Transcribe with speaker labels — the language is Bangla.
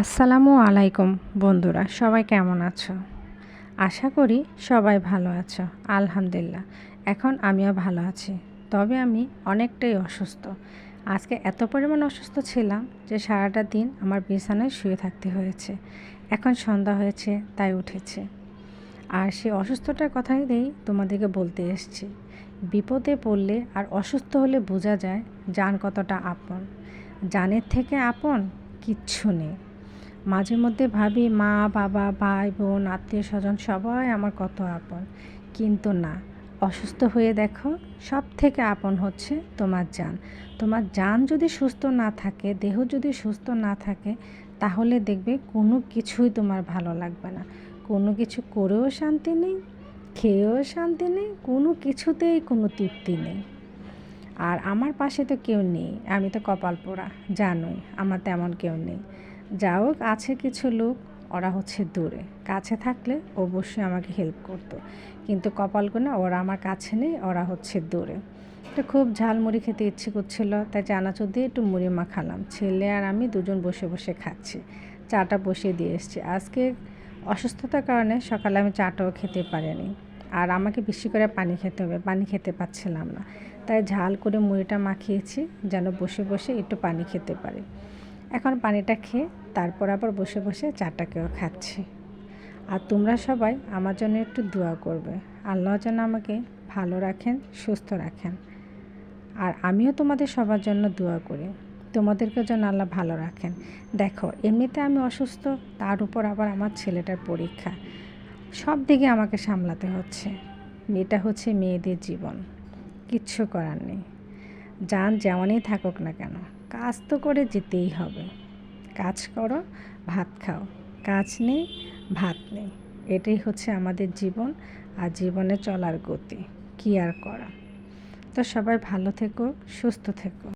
Speaker 1: আসসালামু আলাইকুম বন্ধুরা, সবাই কেমন আছো? আশা করি সবাই ভালো আছো, আলহামদুলিল্লাহ। এখন আমিও ভালো আছি, তবে আমি অনেকটাই অসুস্থ। আজকে এত পরিমাণ অসুস্থ ছিলাম যে সারাটা দিন আমার বিছানায় শুয়ে থাকতে হয়েছে। এখন সন্ধ্যা হয়েছে, তাই উঠেছে। আর সেই অসুস্থটার কথাই দিয়েই তোমাদেরকে বলতে এসছি। বিপদে পড়লে আর অসুস্থ হলে বোঝা যায় যান কতটা আপন। জানের থেকে আপন কিচ্ছু নেই। মাঝে মধ্যে ভাবি, মা, বাবা, ভাই, বোন, আত্মীয় স্বজন সবাই আমার কত আপন। কিন্তু না, অসুস্থ হয়ে দেখো সব থেকে আপন হচ্ছে তোমার যান তোমার যান যদি সুস্থ না থাকে, দেহ যদি সুস্থ না থাকে, তাহলে দেখবে কোনো কিছুই তোমার ভালো লাগবে না। কোনো কিছু করেও শান্তি নেই, খেয়েও শান্তি নেই, কোনো কিছুতেই কোনো তৃপ্তি নেই। আর আমার পাশে তো কেউ নেই, আমি তো কপাল পোড়া, জানোই, আমার তেমন কেউ নেই। যা হোক, আছে কিছু লোক, ওরা হচ্ছে দূরে। কাছে থাকলে অবশ্যই আমাকে হেল্প করতো। কিন্তু কপালগুনা ওরা আমার কাছে নেই, ওরা হচ্ছে দূরে। তো খুব ঝাল মুড়ি খেতে ইচ্ছে করছিল, তাই চানাচুর দিয়ে একটু মুড়ি মাখালাম। ছেলে আর আমি দুজন বসে বসে খাচ্ছি। চাটা বসিয়ে দিয়ে এসছি। আজকে অসুস্থতার কারণে সকালে আমি চাটাও খেতে পারিনি। আর আমাকে বেশি করে পানি খেতে হবে, পানি খেতে পাচ্ছিলাম না। তাই ঝাল করে মুড়িটা মাখিয়েছি, যেন বসে বসে একটু পানি খেতে পারি। এখন পানিটা খেয়ে তারপর আবার বসে বসে চাটাকেও খাচ্ছি। আর তোমরা সবাই আমার জন্য একটু দোয়া করবে। আল্লাহ যেন আমাকে ভালো রাখেন, সুস্থ রাখেন। আর আমিও তোমাদের সবার জন্য দোয়া করি। তোমাদেরকে যেন আল্লাহ ভালো রাখেন। দেখো, এমনিতে আমি অসুস্থ, তার উপর আবার আমার ছেলেটার পরীক্ষা। সব দিকে আমাকে সামলাতে হচ্ছে। মেয়েটা হচ্ছে মেয়েদের জীবন। কিচ্ছু করার নেই। যান যেমনই থাকুক না কেন। কাজ তো করে যেতেই হবে। কাজ করো, ভাত খাও। কাজ নেই, ভাত নেই। এটাই হচ্ছে আমাদের জীবন আর জীবনে চলার গতি। কী আর করা? তো সবাই ভালো থেকো, সুস্থ থেকো।